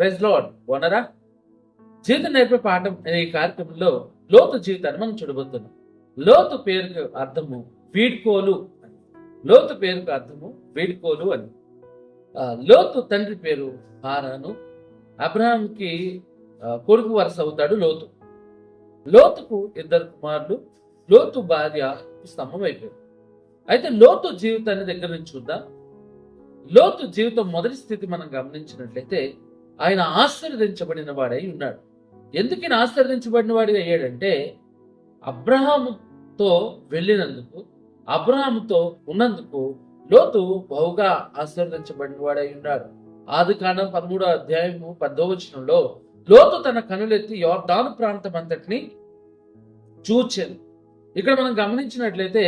Praise lord ఓనరా జీవితం నేర్పే పాఠం అనే ఈ కార్యక్రమంలో లోతు జీవితాన్ని మనం చూడబోతున్నాం. లోతు పేరుకు అర్థము వీడ్కోలు అని. లోతు పేరుకు అర్థము వీడ్కోలు అని. లోతు తండ్రి పేరు హారాను. అబ్రహాంకి కొడుకు వరుస అవుతాడు లోతు. లోతుకు ఇద్దరు కుమారులు లోతు భార్య స్తంభం అయిపోయారు. అయితే లోతు జీవితాన్ని దగ్గర నుంచి చూద్దాం. లోతు జీవితం మొదటి స్థితి మనం గమనించినట్లయితే ఆయన ఆశీర్వదించబడిన వాడై ఉన్నాడు. ఎందుకు ఈయన ఆశీర్వదించబడిన వాడి అయ్యాడంటే అబ్రహాముతో వెళ్ళినందుకు అబ్రహాముతో ఉన్నందుకు లోతు బహుగా ఆశీర్వదించబడిన వాడై ఉన్నాడు. ఆది కాండం పదమూడో అధ్యాయము పద్దవచనంలో లోతు తన కనులెత్తి యోర్దాను ప్రాంతం అంతటిని చూచింది ఇక్కడ మనం గమనించినట్లయితే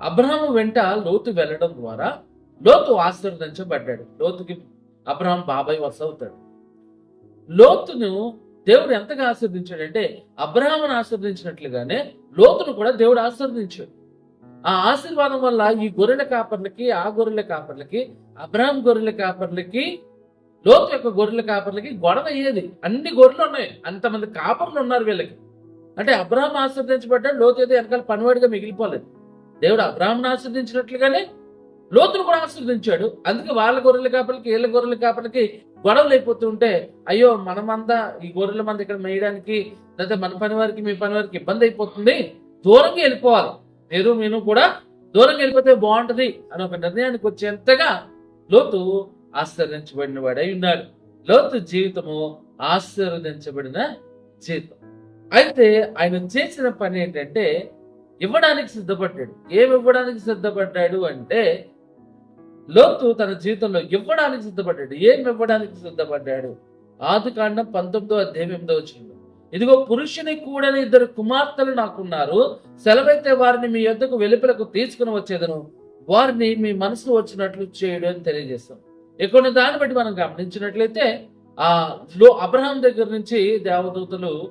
అబ్రహాము వెంట లోతు వెళ్ళడం ద్వారా లోతు ఆశీర్వదించబడ్డాడు. లోతుకి అబ్రహాం బాబాయ్ వసవుతాడు. లోతును దేవుడు ఎంతగా ఆశీర్దించాడంటే అబ్రహామును ఆశీర్దించినట్లుగానే లోతును కూడా దేవుడు ఆశీర్దించాడు ఆ ఆశీర్వాదం వల్ల ఈ గొర్రెల కాపర్లకి ఆ గొర్రెల కాపర్లకి అబ్రహాం గొర్రెల కాపర్లకి లోతు యొక్క గొర్రెల కాపర్లకి గొడవ అయ్యేది. అన్ని గొర్రెలు ఉన్నాయి. అంతమంది కాపర్లు ఉన్నారు వీళ్ళకి. అంటే అబ్రహాం ఆశీర్వదించబడ్డాడు లోతు అయితే వెనకాల పనివాడిగా మిగిలిపోలేదు. దేవుడు అబ్రహాంను ఆశీర్వదించినట్లుగానే లోతును కూడా ఆశీర్వదించాడు. అందుకే వాళ్ళ గొర్రెల కాపర్లకి వీళ్ళ గొర్రెల కాపర్లకి గొడవలు అయిపోతుంటే అయ్యో మనమంతా ఈ గొర్రెల మంద ఇక్కడ మేయడానికి లేదా మన పని వారికి మీ పని వారికి ఇబ్బంది అయిపోతుంది దూరంగా వెళ్ళిపోవాలి. మీరు నేను కూడా దూరంగా వెళ్ళిపోతే బాగుంటుంది అని ఒక నిర్ణయానికి వచ్చేంతగా లోతు ఆశీర్వదించబడిన వాడై ఉన్నాడు. లోతు జీవితము ఆశీర్వదించబడిన జీవితం. అయితే ఆయన చేసిన పని ఏంటంటే ఇవ్వడానికి సిద్ధపడ్డాడు. ఏమి ఇవ్వడానికి సిద్ధపడ్డాడు అంటే లోతు తన జీవితంలో ఇవ్వడానికి సిద్ధపడ్డాడు ఏం ఇవ్వడానికి సిద్ధపడ్డాడు? ఆది కాండం పంతొమ్మిదో అధ్యాయం ఎనిమిదో వచ్చింది ఇదిగో పురుషుని కూడని ఇద్దరు కుమార్తెలు నాకున్నారు. సెలవైతే వారిని మీ యొద్దకు వెలుపలకు తీసుకుని వచ్చేదను. వారిని మీ మనసు వచ్చినట్లు చేయడం అని తెలియజేస్తాం. ఇక్కడ దాన్ని బట్టి మనం గమనించినట్లయితే ఆ లో అబ్రహాం దగ్గర నుంచి దేవదూతలు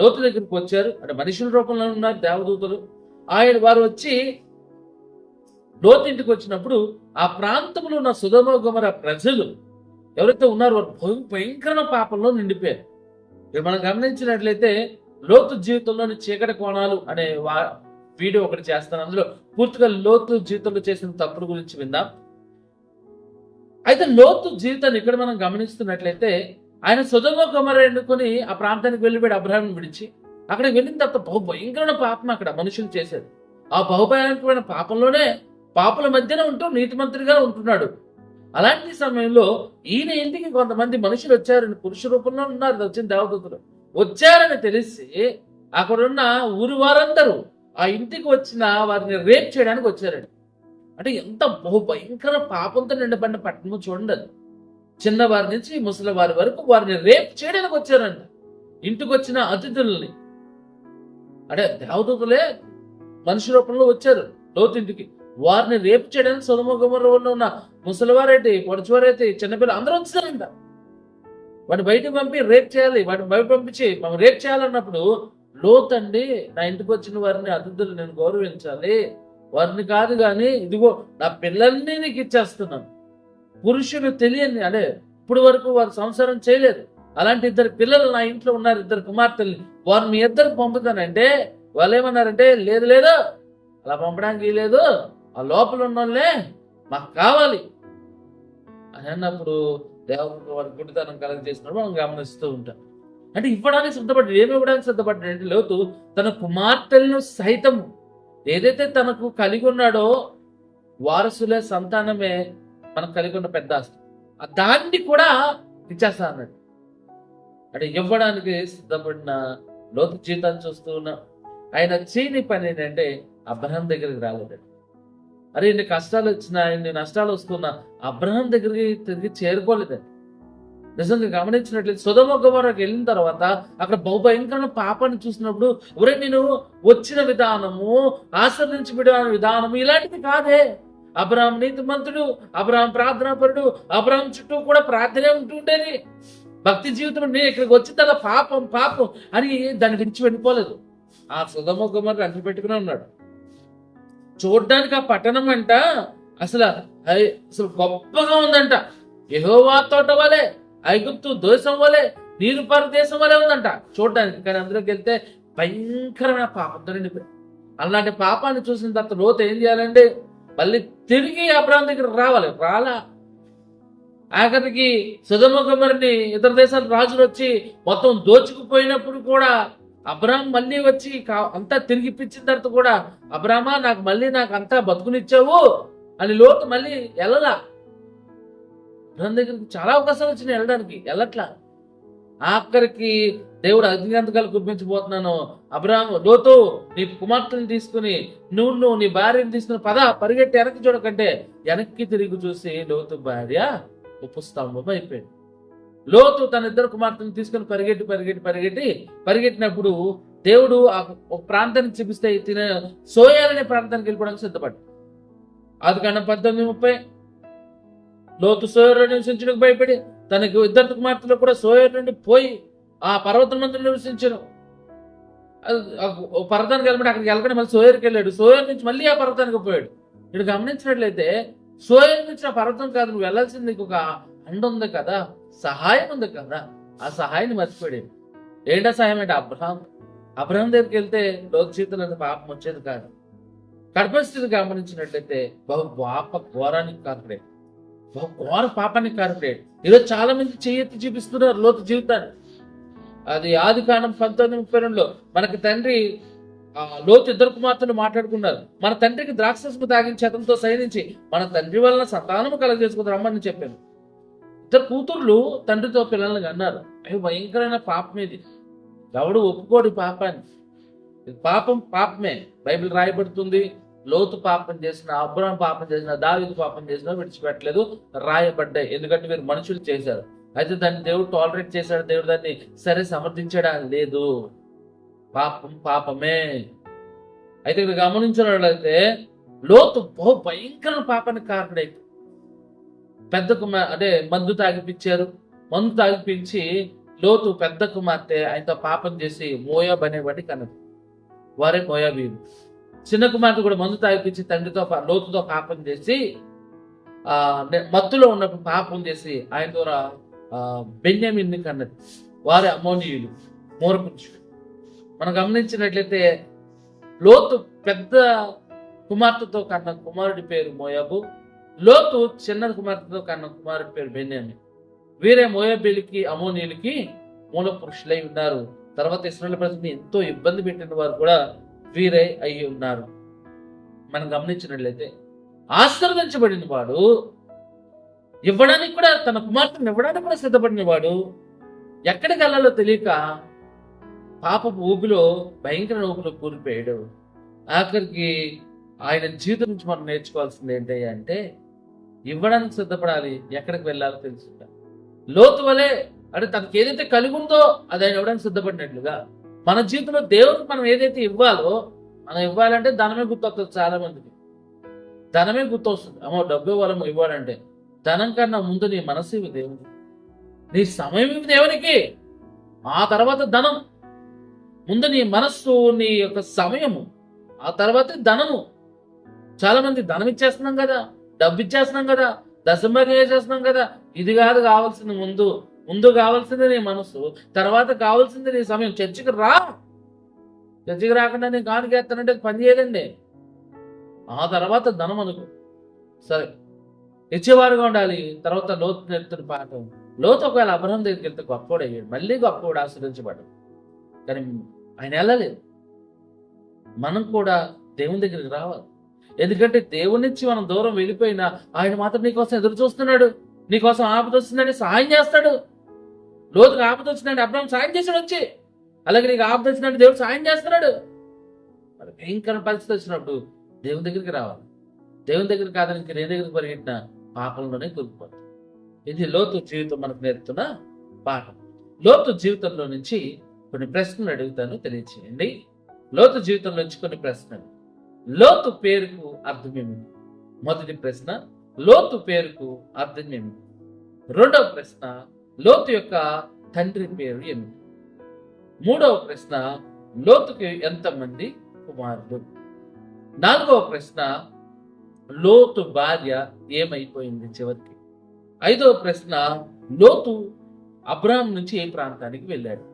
లోతు దగ్గరికి వచ్చారు. అంటే మనుషుల రూపంలో ఉన్నారు దేవదూతలు. ఆయన వారు వచ్చి లోతు ఇంటికి వచ్చినప్పుడు ఆ ప్రాంతంలో ఉన్న సుధమ గుమర ప్రజలు ఎవరైతే ఉన్నారో వారు భయంకర పాపంలో నిండిపోయారు. ఇక్కడ మనం గమనించినట్లయితే లోతు జీవితంలోని చీకటి కోణాలు అనే వా వీడియో ఒకటి చేస్తాను. అందులో పూర్తిగా లోతు జీవితంలో చేసిన తప్పుల గురించి విందాం. అయితే లోతు జీవితాన్ని ఇక్కడ మనం గమనిస్తున్నట్లయితే ఆయన సుధమ కుమార ఎన్నుకొని ఆ ప్రాంతానికి వెళ్ళిపోయాడు అబ్రహాం విడిచి. అక్కడికి వెళ్ళిన తర్వాత బహు భయంకరమైన పాపం అక్కడ మనుషులు చేశారు. ఆ బహుభయంకరమైన పాపంలోనే పాపల మధ్యన ఉంటూ నీతిమంతుడిగా ఉంటున్నాడు. అలాంటి సమయంలో ఈయన ఇంటికి కొంతమంది మనుషులు వచ్చారని పురుష రూపంలో ఉన్నారు వచ్చిన దేవదూతలు. వచ్చారని తెలిసి అక్కడున్న ఊరి వారందరూ ఆ ఇంటికి వచ్చిన వారిని రేప్ చేయడానికి వచ్చారండి. అంటే ఎంత బహు భయంకర పాపంతో నిండబడిన పట్టణం చూడండి. చిన్నవారి నుంచి ముసలి వారి వరకు వారిని రేప్ చేయడానికి వచ్చారండి ఇంటికి వచ్చిన అతిథుల్ని. అంటే దేవదూతలే మనిషి రూపంలో వచ్చారు లోతింటికి వారిని రేపు చేయడానికి సుధమ గుమరంలో ఉన్న ముసలివారైతే పొడుచువారైతే చిన్నపిల్లలు అందరూ వచ్చారంట వాడిని బయటకు పంపి రేప్ చేయాలి వాడిని బయట పంపించి మనం రేప్ చేయాలన్నప్పుడు లోతండి నా ఇంటికి వచ్చిన వారిని అతిథులు నేను గౌరవించాలి. వారిని కాదు కానీ ఇదిగో నా పిల్లల్ని నీకు ఇచ్చేస్తున్నాను. పురుషులు తెలియని అదే ఇప్పుడు వరకు వారు సంసారం చేయలేదు. అలాంటి ఇద్దరు పిల్లలు నా ఇంట్లో ఉన్నారు ఇద్దరు కుమార్తెల్ని. వారు మీ ఇద్దరికి పంపుతానంటే వాళ్ళు ఏమన్నారంటే లేదు లేదు అలా పంపడానికి లేదు ఆ లోపల ఉన్న వాళ్ళే మాకు కావాలి అని అన్నప్పుడు దేవుడు వారి గుడితనం కలగ చేసినప్పుడు మనం గమనిస్తూ ఉంటాం. అంటే ఇవ్వడానికి సిద్ధపడ్డాడు ఏమి ఇవ్వడానికి సిద్ధపడ్డాడు అంటే లోతు తన కుమార్తెలను సైతం ఏదైతే తనకు కలిగి ఉన్నాడో వారసులే సంతానమే మనకు కలిగి ఉన్న పెద్ద ఆస్తి. ఆ దాన్ని కూడా ఇచ్చేస్తా అన్నాడు. అంటే ఇవ్వడానికి సిద్ధపడిన లోతు జీతాన్ని చూస్తూ ఉన్నాం. ఆయన చేయని పని ఏంటంటే అబ్రహం దగ్గరికి రాలేదండి. అరే ఇన్ని కష్టాలు వచ్చినా ఇన్ని నష్టాలు వస్తున్నా అబ్రహం దగ్గరికి తిరిగి చేరుకోలేదండి నిజంగా గమనించినట్లయితే సుధమ వెళ్ళిన తర్వాత అక్కడ బహుభయంకరమైన పాపాన్ని చూసినప్పుడు ఒరే నేను వచ్చిన విధానము ఆశ్రదించబడిన విధానము ఇలాంటిది కాదే. అబ్రహం నీతిమంతుడు అబ్రహం ప్రార్థనాపరుడు అబ్రహం చుట్టూ కూడా ప్రార్థనే ఉంటుండేది భక్తి జీవితం నేను ఇక్కడికి వచ్చిన తర్వాత పాపం పాపం అని దాని గురించి వెళ్ళిపోలేదు. ఆ సుధమ కుమారు అంటి పెట్టుకునే ఉన్నాడు. చూడ్డానికి ఆ పట్టణం అంట. అసలు అయ్- అసలు గొప్పగా ఉందంట. యహోవా తోట వలె ఐగుప్తు దోషం వలె నీరు పరదేశం వలె ఉందంట. చూడడానికి. కానీ అందులోకి వెళ్తే భయంకరమైన పాపంతో నిండిపోయి. అలాంటి పాపాన్ని చూసిన తర్వాత లోత ఏం చేయాలండి మళ్ళీ తిరిగి అబ్రాహం దగ్గర రావాలి. రాలా. ఆఖరికి సుధముఖమరిని ఇతర దేశాల రాజులు వచ్చి మొత్తం దోచుకుపోయినప్పుడు కూడా అబ్రామ్ మళ్ళీ వచ్చి కా- అంతా తిరిగి ఇప్పించిన తర్వాత కూడా అబ్రామా నాకు మళ్ళీ నాకు అంతా బతుకునిచ్చావు అని లోతు మళ్ళీ వెళ్ళలా అబ్రాహం దగ్గరికి చాలా అవకాశాలు వచ్చినాయి వెళ్ళడానికి వెళ్ళట్లా. ఆఖరికి దేవుడు అగ్నిగంతకాలు కురిపించబోతున్నాను. అబ్రామ్ లోతు నీ కుమార్తెని తీసుకుని నువ్వు నువ్వు నీ భార్యని తీసుకుని పద పరిగెట్టి వెనక్కి చూడకంటే వెనక్కి తిరిగి చూసి లోతు భార్య ఉపస్తంభం అయిపోయింది. లోతు తన ఇద్దరు కుమార్తెను తీసుకుని పరిగెట్టి పరిగెట్టి పరిగెట్టి పరిగెట్టినప్పుడు దేవుడు ఆ ఒక ప్రాంతాన్ని చూపిస్తే తిన సోయాలనే అనే ప్రాంతానికి వెళ్ళిపోవడానికి సిద్ధపడ్డాడు. అది కన్నా పద్దెనిమిది ముప్పై లోతు సోయర్ నివసించడానికి భయపడి తనకు ఇద్దరు కుమార్తెలు కూడా సోయర్ నుండి పోయి ఆ పర్వతం మందు నివసించను అది పర్వతానికి వెళ్ళబడి అక్కడికి వెళ్ళకుండా మళ్ళీ సోయర్కి వెళ్ళాడు. సోయర్ నుంచి మళ్ళీ ఆ పర్వతానికి పోయాడు. ఇక్కడ గమనించినట్లయితే సోయర్ నుంచి ఆ పర్వతం కాదు నువ్వు వెళ్ళాల్సింది నీకు ఒక అండ ఉంది కదా. సహాయం ఉంది కదా. ఆ సహాయాన్ని మర్చిపోయాడు. ఏంటా సహాయం అంటే అబ్రహాం అబ్రహం దగ్గరికి వెళ్తే లోక జీవితంలో పాపం వచ్చేది కాదు. కడపస్థితి గమనించినట్లయితే బహు పాప ఘోరానికి కారణే బహు ఘోర పాపానికి కారణే ఈరోజు చాలా మంది చేయెత్తి చూపిస్తున్నారు లోతు జీవితాన్ని. అది ఆది కాలం పంతొమ్మిది ముప్పై రెండులో మనకి తండ్రి ఆ, లోతు ఇద్దరు కుమార్తెను మాట్లాడుకున్నారు. మన తండ్రికి ద్రాక్షసుకు తాగించి అతనితో సైనించి మన తండ్రి వలన సంతానము కలగజేసుకుని రమ్మని చెప్పాను ఇద్దరు కూతుర్లు తండ్రితో పిల్లల్ని అన్నారు అవి భయంకరమైన పాపం ఇది. ఎవడు ఒప్పుకోడు పాపాన్ని. ఇది పాపం పాపమే. బైబిల్ రాయబడుతుంది. లోతు పాపం చేసిన అబ్రహం పాపం చేసిన దావిదు పాపం చేసిన విడిచిపెట్టలేదు రాయబడ్డాయి. ఎందుకంటే వీరు మనుషులు చేశారు. అయితే దాన్ని దేవుడు టాలరేట్ చేశాడు. దేవుడు దాన్ని సరే సమర్థించడా? లేదు. పాపం పాపమే. అయితే ఇక్కడ గమనించినట్లయితే లోతు బహు భయంకర పాపానికి కారణమైంది పెద్ద కుమార్ అంటే మందు తాగిపించారు. మందు తాగిపించి లోతు పెద్ద కుమార్తె ఆయనతో పాపం చేసి మోయాబ్ అనేవాడి కన్నది. వారే మోయాబీలు చిన్న కుమార్తె కూడా మందు తాగిపించి తండ్రితో లోతుతో పాపం చేసి ఆ మత్తులో ఉన్నప్పుడు పాపం చేసి ఆయన ద్వారా ఆ, బెన్యామిన్ని కన్నది. వారే అమోనీయులు మూరపురుషుడు మనం గమనించినట్లయితే లోతు పెద్ద కుమార్తెతో కన్న కుమారుడి పేరు మోయాబు. లోతు చిన్న కుమార్తెతో కన్న కుమారుడి పేరు బెన్యామి. వీరే మోయబిలికి అమోనీలకి మూల పురుషులై ఉన్నారు. తర్వాత ఇస్రాయల్ ప్రజల్ని ఎంతో ఇబ్బంది పెట్టిన వారు కూడా వీరే అయి ఉన్నారు. మనం గమనించినట్లయితే ఆశీర్వదించబడిన వాడు ఇవ్వడానికి కూడా తన కుమార్తెను ఇవ్వడానికి కూడా సిద్ధపడిన వాడు ఎక్కడికి వెళ్ళాలో తెలియక పాపపు ఊపిలో భయంకర ఊపిలో కూలిపోయాడు. ఆఖరికి ఆయన జీవితం నుంచి మనం నేర్చుకోవాల్సింది ఏంటి అంటే ఇవ్వడానికి సిద్ధపడాలి ఎక్కడికి వెళ్ళాలో తెలుసుంట. లోతు వలె అంటే తనకి ఏదైతే కలిగి ఉందో అది ఆయన ఇవ్వడానికి సిద్ధపడినట్లుగా మన జీవితంలో దేవుడికి మనం ఏదైతే ఇవ్వాలో మనం ఇవ్వాలంటే ధనమే గుర్తొస్తుంది చాలా మందికి ధనమే గుర్తొస్తుంది. అమ్మో డబ్బు ఇవ్వాలమో ఇవ్వాలంటే. ధనం కన్నా ముందు నీ మనసు ఇవి దేవుడు నీ సమయం ఇవి దేవునికి. ఆ తర్వాత ధనం. ముందు నీ మనస్సు నీ యొక్క సమయము. ఆ తర్వాత ధనము. చాలా మంది ధనం ఇచ్చేస్తున్నాం కదా. డబ్బు ఇచ్చేస్తున్నాం కదా దశంభాగం వేసేస్తున్నాం కదా ఇది కాదు కావాల్సింది ముందు. ముందు కావాల్సింది నీ మనసు తర్వాత కావాల్సింది నీ సమయం. చర్చికి రా. చర్చికి రాకుండా నేను కానుకేస్తానంటే పని చేయదండి. ఆ తర్వాత ధనం అనుకో సరే ఇచ్చేవారుగా ఉండాలి. తర్వాత లోతు నెత్తుని పాఠం. లోతు ఒకవేళ అబ్రహం దగ్గరికి వెళ్తే గొప్పవాడు అయ్యాడు మళ్ళీ గొప్పవాడు ఆశ్రయించబడ్డాడు కానీ ఆయన వెళ్ళలేదు. మనం కూడా దేవుని దగ్గరికి రావాలి. ఎందుకంటే దేవుడి నుంచి మనం దూరం వెళ్ళిపోయినా ఆయన మాత్రం నీకోసం ఎదురు చూస్తున్నాడు. నీకోసం ఆపద వస్తుందని సహాయం చేస్తాడు. లోతుకు ఆపద వచ్చిందంటే అబ్రహం సాయం చేశాడు వచ్చి. అలాగే నీకు ఆపద వచ్చిందంటే దేవుడు సాయం చేస్తున్నాడు. మరి భయంకర పరిస్థితి వచ్చినప్పుడు దేవుని దగ్గరికి రావాలి. దేవుని దగ్గర కాదని ఇంక నీ దగ్గరికి పరిగెట్టిన పాపంలోనే కూరుకుపోతుంది ఇది లోతు జీవితం మనకు నేర్పుతున్న పాఠం. లోతు జీవితంలో నుంచి కొన్ని ప్రశ్నలు అడుగుతాను తెలియచేయండి. లోతు జీవితం నుంచి కొన్ని ప్రశ్నలు. లోతు పేరుకు అర్థమేమి మొదటి ప్రశ్న లోతు పేరుకు అర్థం ఏమిటి రెండవ ప్రశ్న లోతు యొక్క తండ్రి పేరు ఏమిటి? మూడవ ప్రశ్న లోతుకి ఎంతమంది కుమారులు? నాలుగవ ప్రశ్న లోతు భార్య ఏమైపోయింది చివరికి? ఐదవ ప్రశ్న లోతు అబ్రాహం నుంచి ఏ ప్రాంతానికి వెళ్ళాడు?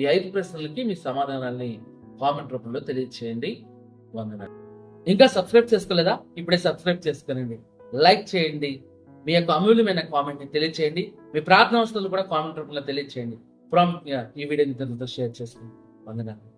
ఈ ఐదు ప్రశ్నలకి మీ సమాధానాల్ని కామెంట్ రూపంలో తెలియచేయండి. వందనాలు. ఇంకా సబ్స్క్రైబ్ చేసుకోలేదా? ఇప్పుడే సబ్స్క్రైబ్ చేసుకోనండి. లైక్ చేయండి. మీ యొక్క అమూల్యమైన కామెంట్ని తెలియచేయండి. మీ ప్రార్థన అవసరాలు కూడా కామెంట్ రూపంలో తెలియచేయండి. ఫ్రమ్ ఈ వీడియోని ఇతరులతో షేర్ చేసుకోండి వందనాలు.